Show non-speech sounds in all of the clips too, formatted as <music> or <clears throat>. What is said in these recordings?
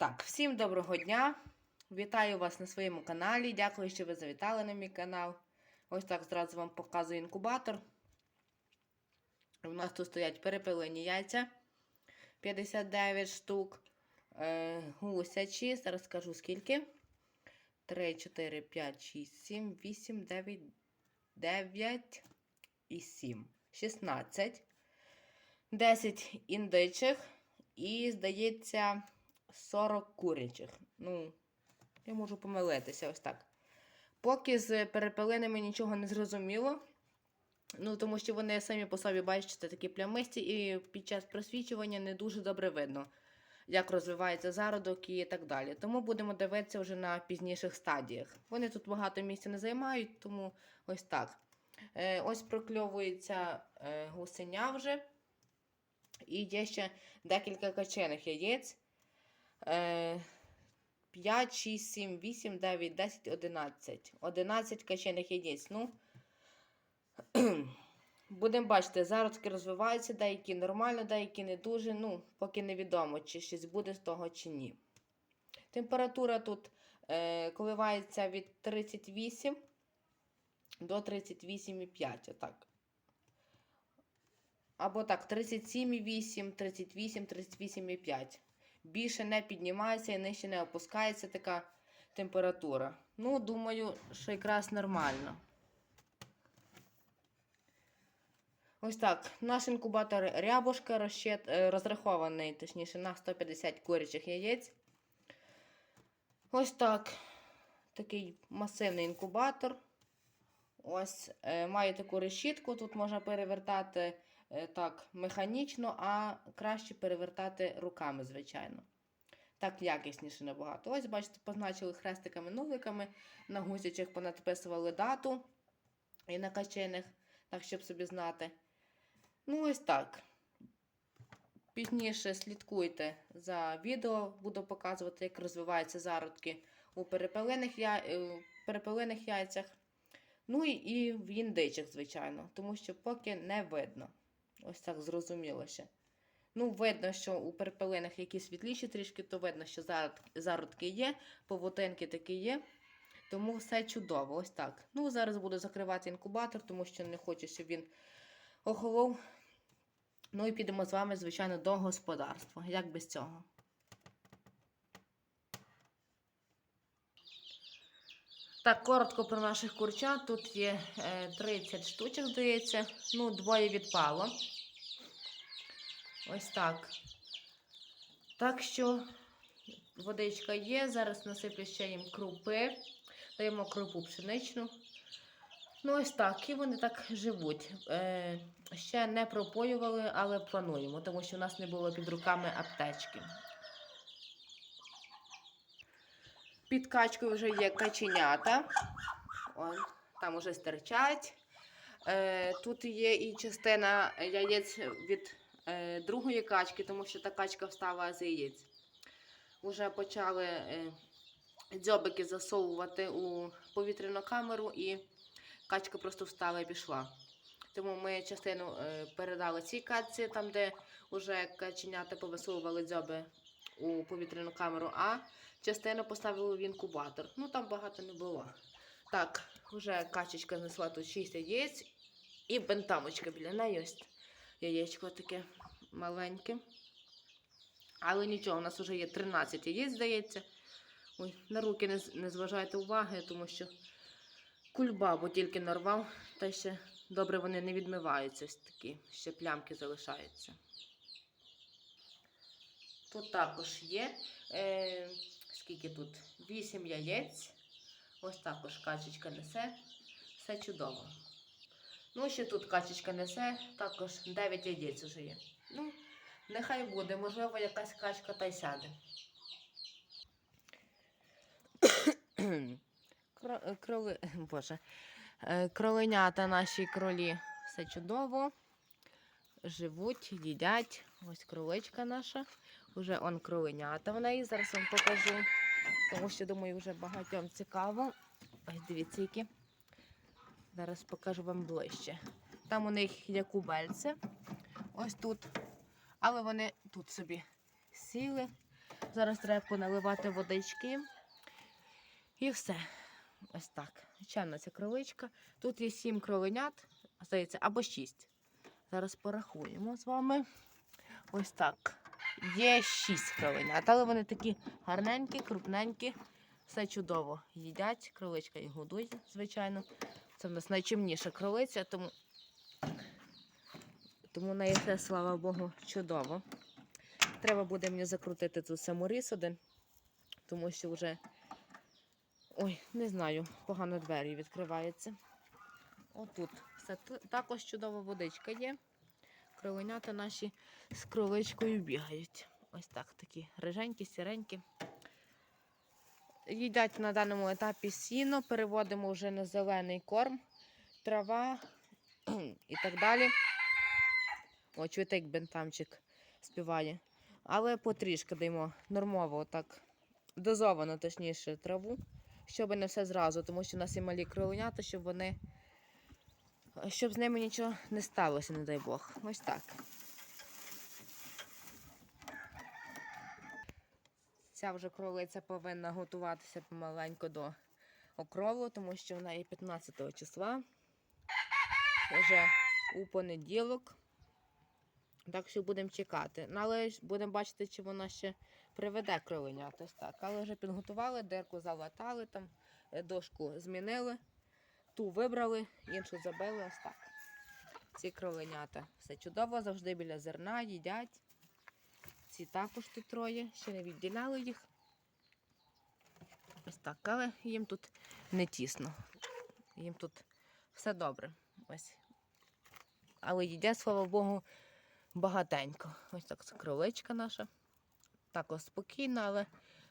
Так, всім доброго дня. Вітаю вас на своєму каналі. Дякую, що ви завітали на мій канал. Ось так зразу вам показую інкубатор. У нас тут стоять перепилені яйця 59 штук. Е, гусячі. Зараз скажу скільки. 3, 4, 5, 6, 7, 8, 9, 9 і 7. 16. 10 індичих. І, здається, 40 курячих. Ну, я можу помилитися ось так. Поки з перепелинами нічого не зрозуміло. Ну, тому що вони самі по собі бачите такі плямисті, і під час просвічування не дуже добре видно, як розвивається зародок і так далі. Тому будемо дивитися вже на пізніших стадіях. Вони тут багато місця не займають, тому ось так. Е, ось прокльовується е, гусеня вже. І є ще декілька качених яєць. Е, 5, 6, 7, 8, 9, 10, 11. 11 качених яєць. Ну, <clears throat> будемо бачити, зародки розвиваються, деякі нормально, деякі не дуже. Ну, поки невідомо, чи щось буде з того, чи ні. Температура тут е, коливається від 38 до 38,5. Отак. Або так, 37,8, 38, 38,5. Більше не піднімається і нижче не опускається така температура. Ну, думаю, що якраз нормально. Ось так. Наш інкубатор рябушка розчет, е, розрахований, точніше, на 150 курячих яєць. Ось так. Такий масивний інкубатор. Ось е, має таку решітку. Тут можна перевертати е, так механічно, а краще перевертати руками, звичайно. Так якісніше набагато. Ось, бачите, позначили хрестиками-нуликами, на гусячих понадписували дату і на качених, так, щоб собі знати. Ну, ось так. Пізніше слідкуйте за відео, буду показувати, як розвиваються зародки у перепелених, я... е, перепелених яйцях. Ну і, в індичих, звичайно, тому що поки не видно. Ось так зрозуміло ще. Ну, видно, що у перепелинах які світліші трішки, то видно, що зародки є, повутинки такі є. Тому все чудово, ось так. Ну, зараз буду закривати інкубатор, тому що не хочу, щоб він охолов. Ну і підемо з вами, звичайно, до господарства. Як без цього? Так, коротко про наших курчат. Тут є е, 30 штучок, здається. Ну, двоє відпало. Ось так. Так що водичка є. Зараз насиплю ще їм крупи. Даємо крупу пшеничну. Ну, ось так. І вони так живуть. Е, ще не пропоювали, але плануємо, тому що в нас не було під руками аптечки. Під качкою вже є каченята. Ой, там уже стирчать. Е, тут є і частина яєць від е, другої качки, тому що та качка встала з яєць. Уже почали е, дзьобики засовувати у повітряну камеру, і качка просто встала і пішла. Тому ми частину е, передали цій качці, там, де вже каченята повисовували дзьоби у повітряну камеру, а частину поставили в інкубатор. Ну там багато не було. Так, вже качечка знесла тут 6 яєць і бентамочка біля неї ось яєчко таке маленьке. Але нічого, у нас вже є 13 яєць, здається. Ой, на руки не, не зважайте уваги, тому що кульбабу тільки нарвав, та ще добре вони не відмиваються ось такі, ще плямки залишаються. Тут також є. Е, скільки тут? 8 яєць. Ось також качечка несе. Все чудово. Ну, ще тут качечка несе, також 9 яєць вже є. Ну, нехай буде, можливо, якась качка та й сяде. <coughs> Е, кроли, <laughs> боже, е, кроленята наші кролі. Все чудово. Живуть, їдять. Ось кроличка наша. Уже он кроленята в неї. Зараз вам покажу. Тому що, думаю, вже багатьом цікаво. Ось дивіться, які. Зараз покажу вам ближче. Там у них є кубельце. Ось тут. Але вони тут собі сіли. Зараз треба поналивати водички. І все. Ось так. В нас кроличка. Тут є сім кроленят, здається, або шість. Зараз порахуємо з вами. Ось так. Є шість кроленят, але вони такі гарненькі, крупненькі. Все чудово їдять. Кроличка їх годує, звичайно. Це в нас найчимніша кролиця, тому, тому на все, слава Богу, чудово. Треба буде мені закрутити тут саморіз один, тому що вже. Ой, не знаю, погано двері відкриваються. Отут все також чудова водичка є. Кроленята наші з кроличкою бігають. Ось так, такі риженькі, сіренькі. Їдять на даному етапі сіно, переводимо вже на зелений корм, трава і так далі. О, чуєте, як бентамчик співає. Але потрішки даємо нормово, так, дозовано, точніше, траву, щоб не все зразу, тому що в нас є малі кроленята, щоб вони. Щоб з ними нічого не сталося, не дай Бог. Ось так. Ця вже кролиця повинна готуватися помаленько до окрову, тому що вона є 15 числа. Вже у понеділок. Так що будемо чекати. Ну, але будемо бачити, чи вона ще приведе кроленят. Ось так. Але вже підготували, дирку залатали, там е, дошку змінили, ту вибрали, іншу забили. Ось так. Ці кроленята. Все чудово, завжди біля зерна їдять. Ці також тут троє, ще не відділяли їх. Ось так, але їм тут не тісно. Їм тут все добре. Ось. Але їдять, слава Богу, багатенько. Ось так це кроличка наша. Також спокійна, але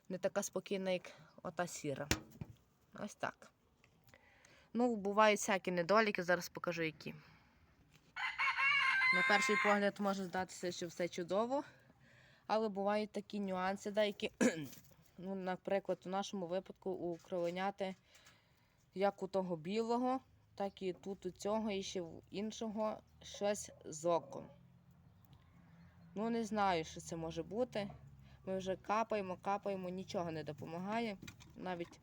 не така спокійна, як ота сіра. Ось так. Ну, бувають всякі недоліки, зараз покажу які. На перший погляд може здатися, що все чудово, але бувають такі нюанси, деякі, <clears throat> ну, наприклад, у нашому випадку у кроленяти, як у того білого, так і тут у цього і ще в іншого щось з оком. Ну, не знаю, що це може бути. Ми вже капаємо, капаємо, нічого не допомагає. Навіть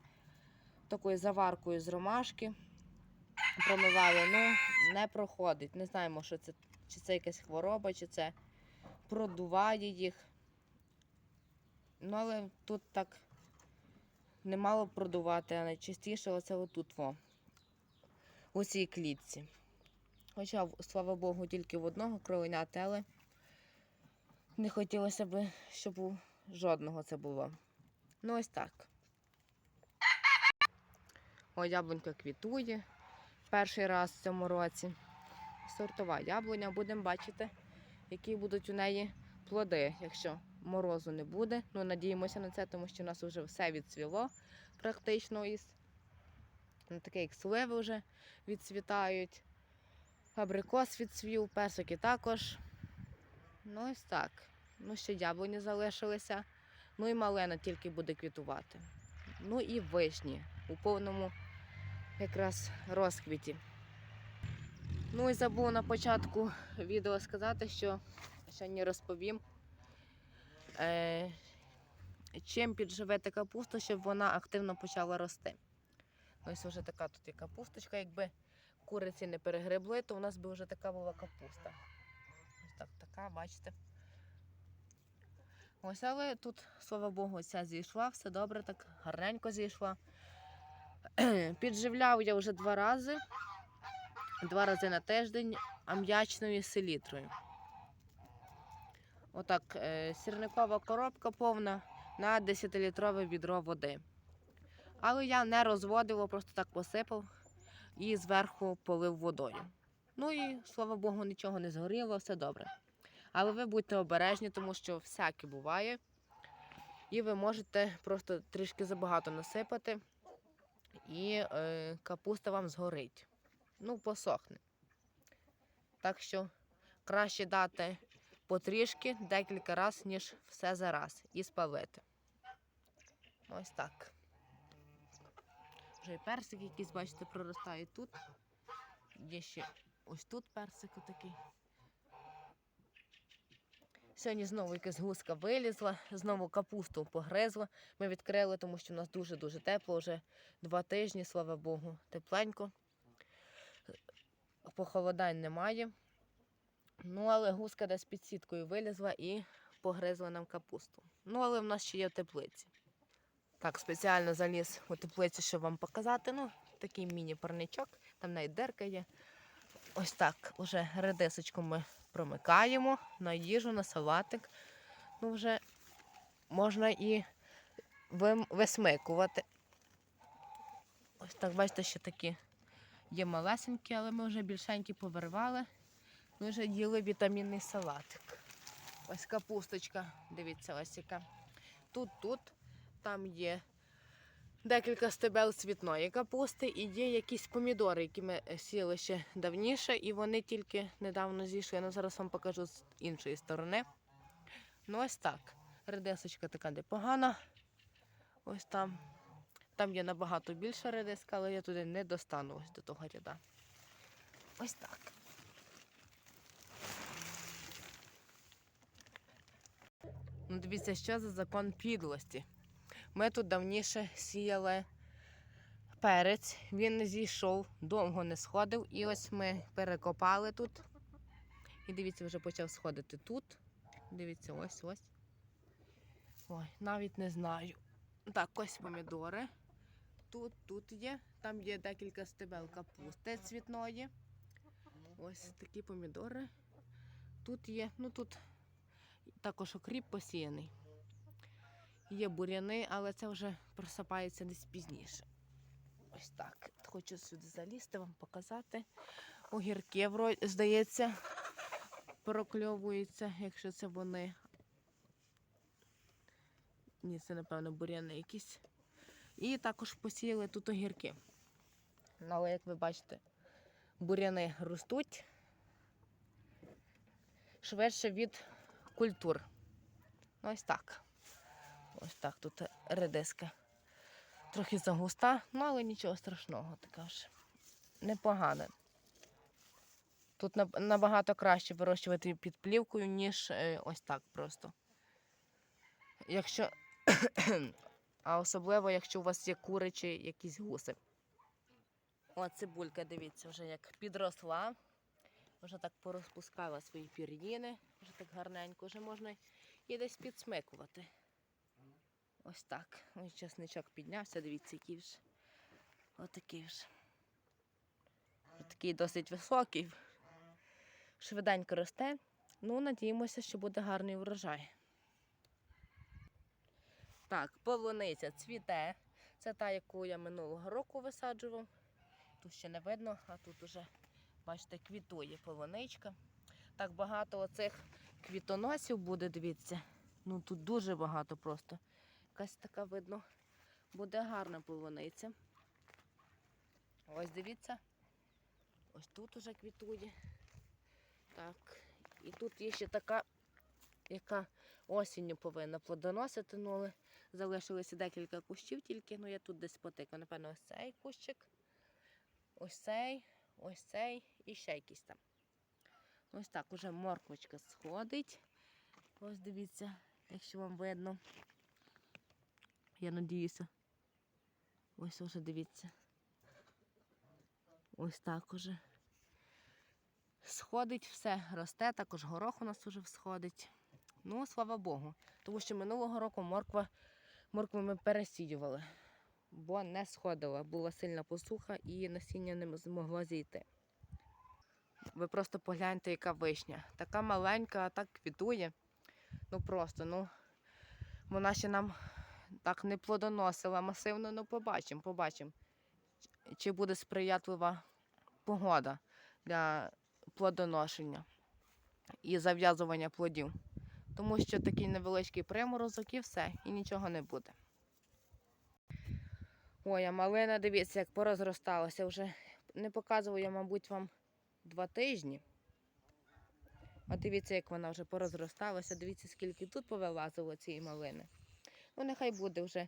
такою заваркою з ромашки промивали, ну не проходить. Не знаємо, що це, чи це якась хвороба, чи це продуває їх. Ну, але тут так не мало продувати, а найчастіше оце отут во, у цій клітці. Хоча, слава Богу, тільки в одного кроленяти, але не хотілося б, щоб у жодного це було. Ну, ось так. О, яблунька квітує перший раз в цьому році. Сортова яблуня. Будемо бачити, які будуть у неї плоди, якщо морозу не буде. Ну, надіємося на це, тому що у нас вже все відцвіло практично із. Ну, таке, як сливи вже відцвітають. Абрикос відцвів, персики також. Ну, ось так. Ну, ще яблуні залишилися. Ну і малина тільки буде квітувати. Ну і вишні у повному якраз розквіті. Ну і забув на початку відео сказати, що ще не розповім, е, чим підживити капусту, щоб вона активно почала рости. Ось вже така тут є капусточка. Якби куриці не перегребли, то у нас би вже така була капуста. Ось так, така, бачите. Ось, але тут, слава Богу, ця зійшла, все добре, так гарненько зійшла. <clears throat> Підживляв я вже два рази, два рази на тиждень ам'ячною селітрою. Отак, е, сірникова коробка повна на 10-літрове відро води. Але я не розводила, просто так посипав і зверху полив водою. Ну і слава Богу, нічого не згоріло, все добре. Але ви будьте обережні, тому що всяке буває. І ви можете просто трішки забагато насипати, і е, капуста вам згорить. Ну, посохне. Так що краще дати потрішки декілька разів, ніж все за раз, і спалити. Ось так. Вже і персик якийсь, бачите, проростає тут. Є ще ось тут персик такий. Сьогодні знову якась гуска вилізла, знову капусту погризла. Ми відкрили, тому що в нас дуже-дуже тепло, вже два тижні, слава Богу, тепленько. Похолодань немає. Ну, але гуска десь під сіткою вилізла і погризла нам капусту. Ну, але в нас ще є теплиці. Так, спеціально заліз у теплицю, щоб вам показати. Ну, такий міні-парничок, там навіть дерка є. Ось так, уже редисочку ми промикаємо на їжу, на салатик. Ну, вже можна і висмикувати. Ось так, бачите, ще такі є малесенькі, але ми вже більшенькі повирвали. Ми вже їли вітамінний салатик. Ось капусточка, дивіться, ось яка. Тут, тут, там є декілька стебел цвітної капусти і є якісь помідори, які ми е, сіяли ще давніше, і вони тільки недавно зійшли. Ну, зараз вам покажу з іншої сторони. Ну, ось так. Редисочка така непогана. Ось там. Там є набагато більша редиска, але я туди не достану ось до того ряда. Ось так. Ну, дивіться, що за закон підлості. Ми тут давніше сіяли перець, він не зійшов, довго не сходив. І ось ми перекопали тут. І дивіться, вже почав сходити тут. Дивіться, ось ось. Ой, навіть не знаю. Так, ось помідори. Тут, тут є. Там є декілька стебел капусти цвітної. Ось такі помідори. Тут є, ну тут також окріп посіяний. Є буряни, але це вже просипається десь пізніше. Ось так. Хочу сюди залізти, вам показати. Огірки, здається, прокльовуються, якщо це вони. Ні, це, напевно, буряни якісь. І також посіяли тут огірки. Ну, Але, як ви бачите, буряни ростуть швидше від культур. Ось так. Ось так тут редиска. Трохи загуста, ну але нічого страшного, така ж непогана. Тут набагато краще вирощувати під плівкою, ніж е, ось так просто. Якщо, <coughs> а особливо, якщо у вас є кури чи якісь гуси. О, цибулька, дивіться, вже як підросла. Вже так порозпускала свої пір'їни, вже так гарненько, вже можна і десь підсмикувати. Ось так. Ось часничок піднявся, дивіться, який вже. Отакий вже. Такий досить високий. Швиденько росте. Ну, надіємося, що буде гарний врожай. Так, полуниця цвіте. Це та, яку я минулого року висаджував. Тут ще не видно, а тут уже, бачите, квітує полуничка. Так багато оцих квітоносів буде, дивіться. Ну тут дуже багато просто. Якась така видно, буде гарна полуниця. Ось дивіться. Ось тут уже квітує. Так. І тут є ще така, яка осінню повинна плодоносити, ну але залишилося декілька кущів тільки, ну я тут десь потикаю. Напевно, ось цей кущик, ось цей, ось цей і ще якийсь там. Ось так уже морквочка сходить. Ось дивіться, якщо вам видно. Я надіюся. Ось уже дивіться. Ось так уже. Сходить все, росте, також горох у нас уже всходить. Ну, слава Богу. Тому що минулого року морква, моркву ми пересіювали, бо не сходила. Була сильна посуха і насіння не змогло зійти. Ви просто погляньте, яка вишня. Така маленька, а так квітує. Ну просто, ну, вона ще нам так не плодоносила масивно, ну побачимо, побачимо, чи буде сприятлива погода для плодоношення і зав'язування плодів. Тому що такий невеличкий приморозок і все, і нічого не буде. Ой, а малина, дивіться, як порозросталася. Вже не показуваю, я, мабуть, вам два тижні. А дивіться, як вона вже порозросталася. Дивіться, скільки тут повилазило цієї малини. Ну, нехай буде вже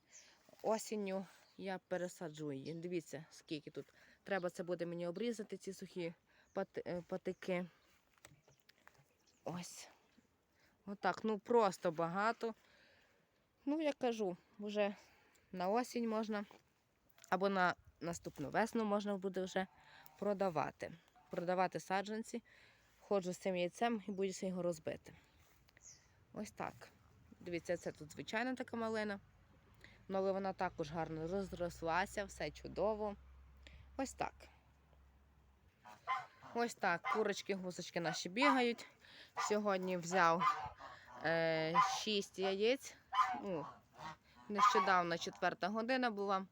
осінню я пересаджу її. Дивіться, скільки тут. Треба це буде мені обрізати, ці сухі е, патики. Ось. Отак, ну просто багато. Ну, я кажу, вже на осінь можна, або на наступну весну можна буде вже продавати. Продавати саджанці. Ходжу з цим яйцем і боюся його розбити. Ось так. Дивіться, це тут звичайна така малина. Ну, але вона також гарно розрослася, все чудово. Ось так. Ось так. Курочки, гусочки наші бігають. Сьогодні взяв е, 6 яєць. Ну, нещодавно четверта година була.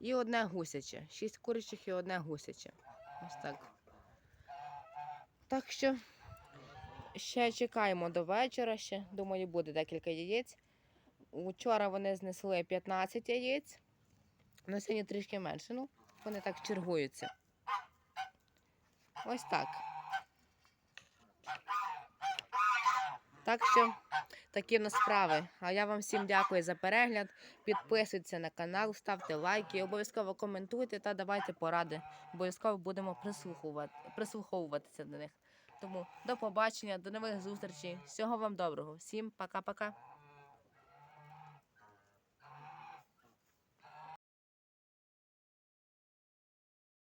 І одне гусяче. Шість курячих і одне гусяче. Ось так. Так що ще чекаємо до вечора. Ще, думаю, буде декілька яєць. Учора вони знесли 15 яєць. На сьогодні трішки менше. Ну, вони так чергуються. Ось так. Так що такі в нас справи. А я вам всім дякую за перегляд. Підписуйтесь на канал, ставте лайки, обов'язково коментуйте та давайте поради. Обов'язково будемо прислуховуватися до них. Тому до побачення, до нових зустрічей. Всього вам доброго. Всім пока-пока.